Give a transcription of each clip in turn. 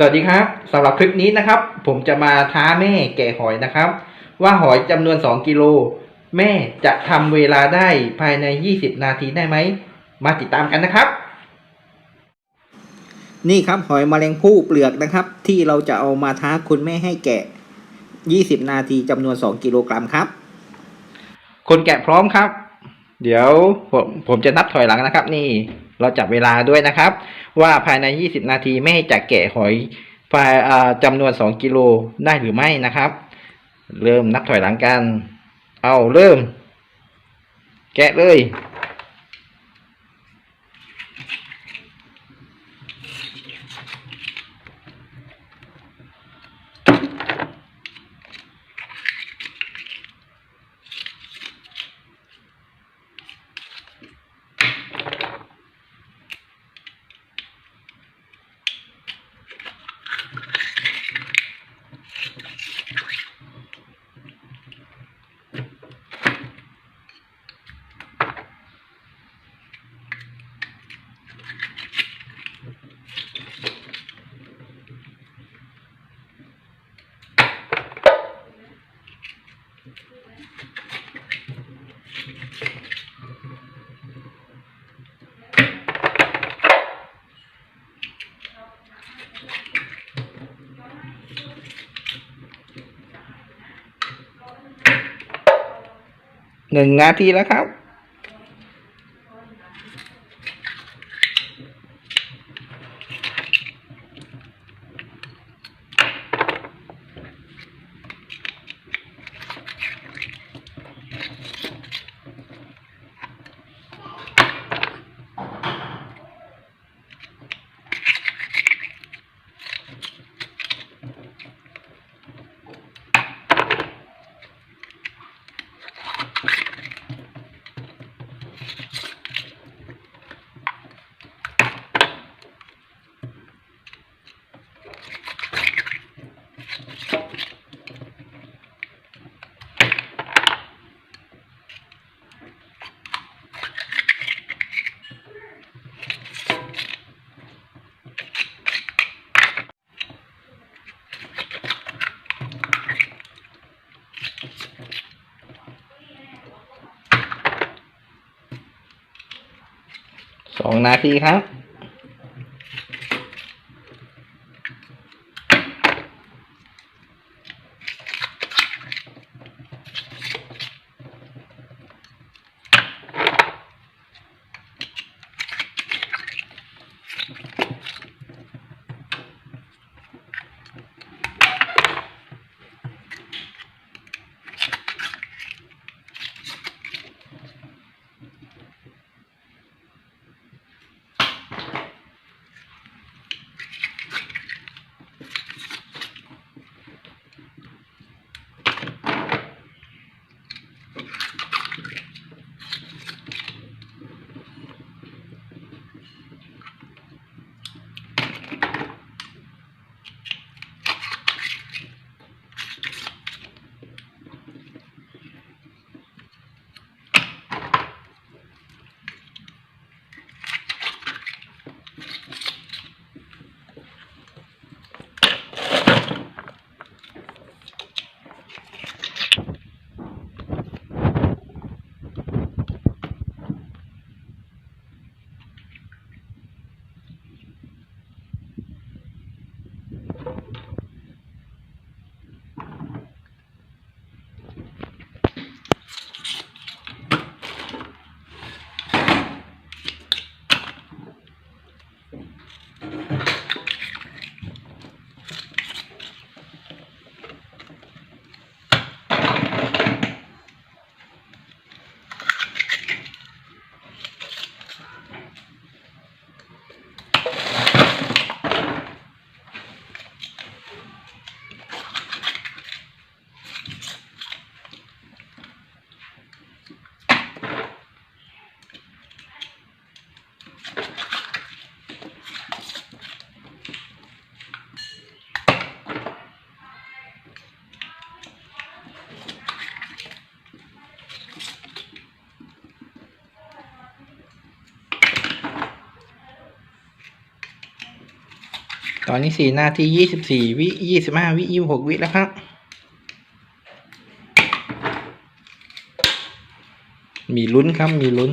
สวัสดีครับสำหรับคลิปนี้นะครับ ผมจะมาท้าแม่แก่หอยนะครับ ว่าหอยจำนวน 2 กิโล แม่จะทำเวลาได้ภายใน 20 นาทีได้ไหม มาติดตามกันนะครับ นี่ครับหอยแมลงภู่เปลือกนะครับ ที่เราจะเอามาท้าคุณแม่ให้แกะ 20 นาทีจำนวน 2 กิโลกรัมครับ คนแกะพร้อมครับ เดี๋ยวผมผมจะนับถอยหลังนะครับ นี่ เราจับเวลาด้วยนะครับ ว่าภายใน 20 นาทีแม่จะแกะหอยภายอ่าจำนวน 2 กิโลได้หรือไม่นะครับ เริ่มนับถอยหลังกัน เอาเริ่ม แกะเลย หนึ่งนาทีแล้วครับ สองนาทีครับ ตอนนี้สี่นาทียี่สิบสี่วิยี่สิบห้าวิยี่หกวิแล้วครับมีลุ้นครับมีลุ้น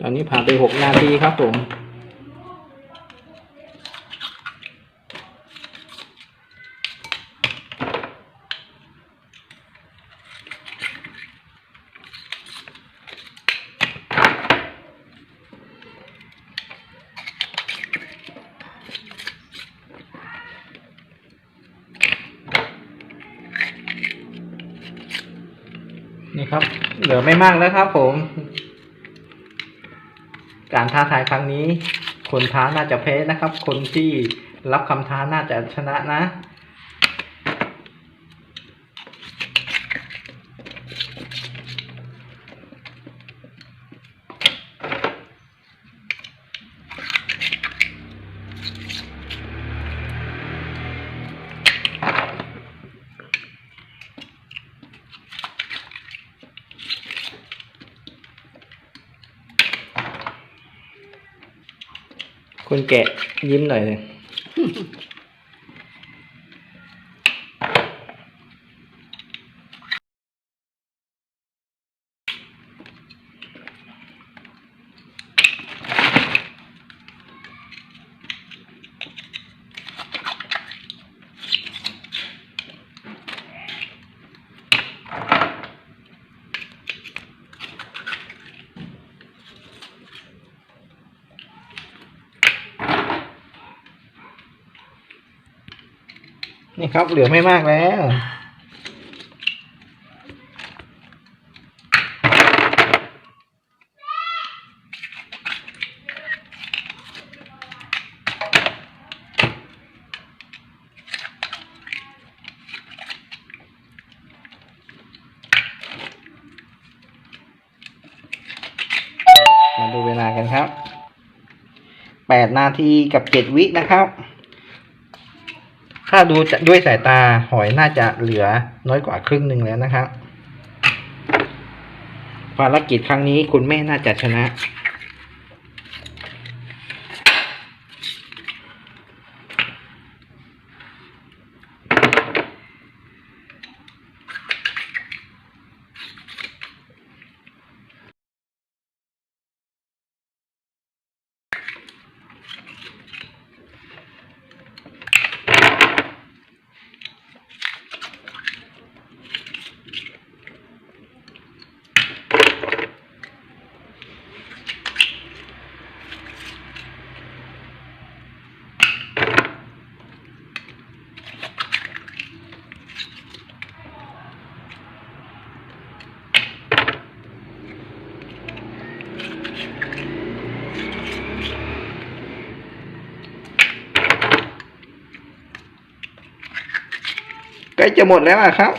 ตอนนี้ผ่านไปหกนาทีครับผมนี่ครับ เหลือไม่มากแล้วครับผม การท้าทายครั้งนี้ คนท้าน่าจะแพ้นะครับ คนที่รับคำท้าน่าจะชนะนะ คุณแกะยิ้มหน่อยเลย นี่ครับเหลือไม่มากแล้ว มาดูเวลากันครับ แปดนาทีกับเจ็ดวินะครับ ถ้าดูด้วยสายตาหอยน่าจะเหลือน้อยกว่าครึ่งหนึ่งแล้วนะครับภารกิจครั้งนี้คุณแม่น่าจะชนะ ใกล้จะหมดแล้วอะครับ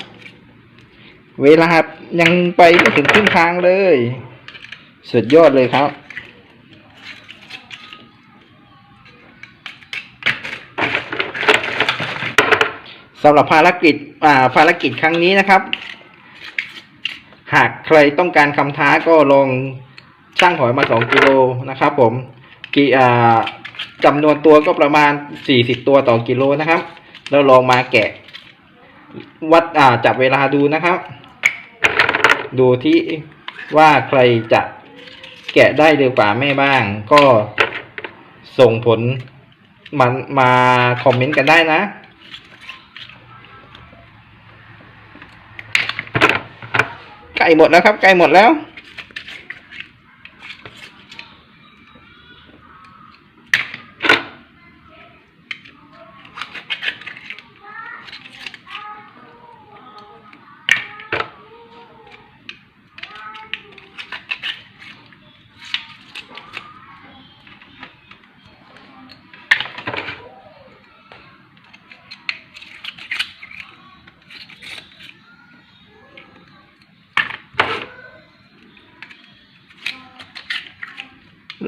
เวลายังไปไม่ถึงครึ่งทางเลย สุดยอดเลยครับเำหรับภารกิจอ่าภารกิจครั้งนี้นะครับ หากใครต้องการคำท้าก็ลองช่างหอยมาสองกิโลนะครับ ผมกี่อ่าจำนวนตัวก็ประมาณสี่สิบตัวต่อกิโลนะครับ แล้วลองมาแกะ วัดอ่าจับเวลาดูนะครับ ดูที่ว่าใครจะแกะได้เร็วกว่าแม่บ้าง ก็ส่งผลมันมาคอมเมนต์กันได้นะใกล้หมดแล้วครับใกล้หมดแล้ว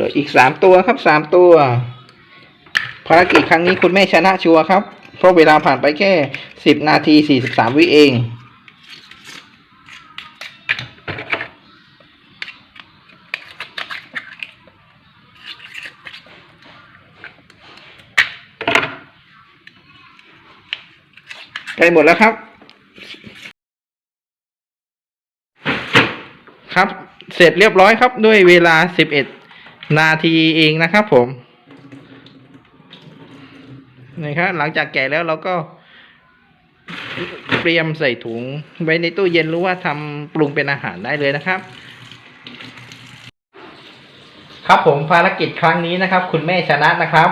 ออีกสามตัวครับสามตัว ภารกิจครั้งนี้คุณแม่ชนะชัวร์ครับ เพราะเวลาผ่านไปแค่สิบนาทีสี่สิบสามวิเองใกล้หมดแล้วครับ ครับ เสร็จเรียบร้อยครับด้วยเวลาสิบเอ็ด นาทีเองนะครับผมนี่ครับหลังจากแกะแล้วเราก็เตรียมใส่ถุงไว้ในตู้เย็นหรือว่าทำปรุงเป็นอาหารได้เลยนะครับ ครับผมภารกิจครั้งนี้นะครับ คุณแม่ชนะนะครับ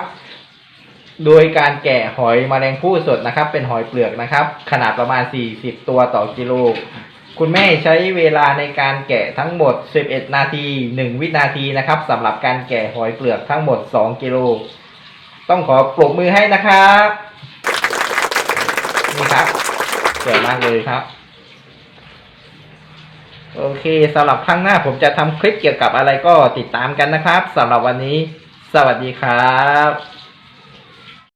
โดยการแกะหอยแมลงภู่สดนะครับ เป็นหอยเปลือกนะครับ ขนาดประมาณ 40 ตัวต่อกิโล คุณแม่ใช้เวลาในการแกะทั้งหมด 11 นาที 1 วินาทีนะครับสำหรับการแกะหอยเปลือกทั้งหมด 2 กิโล ต้องขอปรบมือให้นะครับ นี่ครับสวยมากเลยครับ โอเคสำหรับครั้งหน้าผมจะทำคลิปเกี่ยวกับอะไรก็ติดตามกันนะครับสำหรับวันนี้ สวัสดีครับ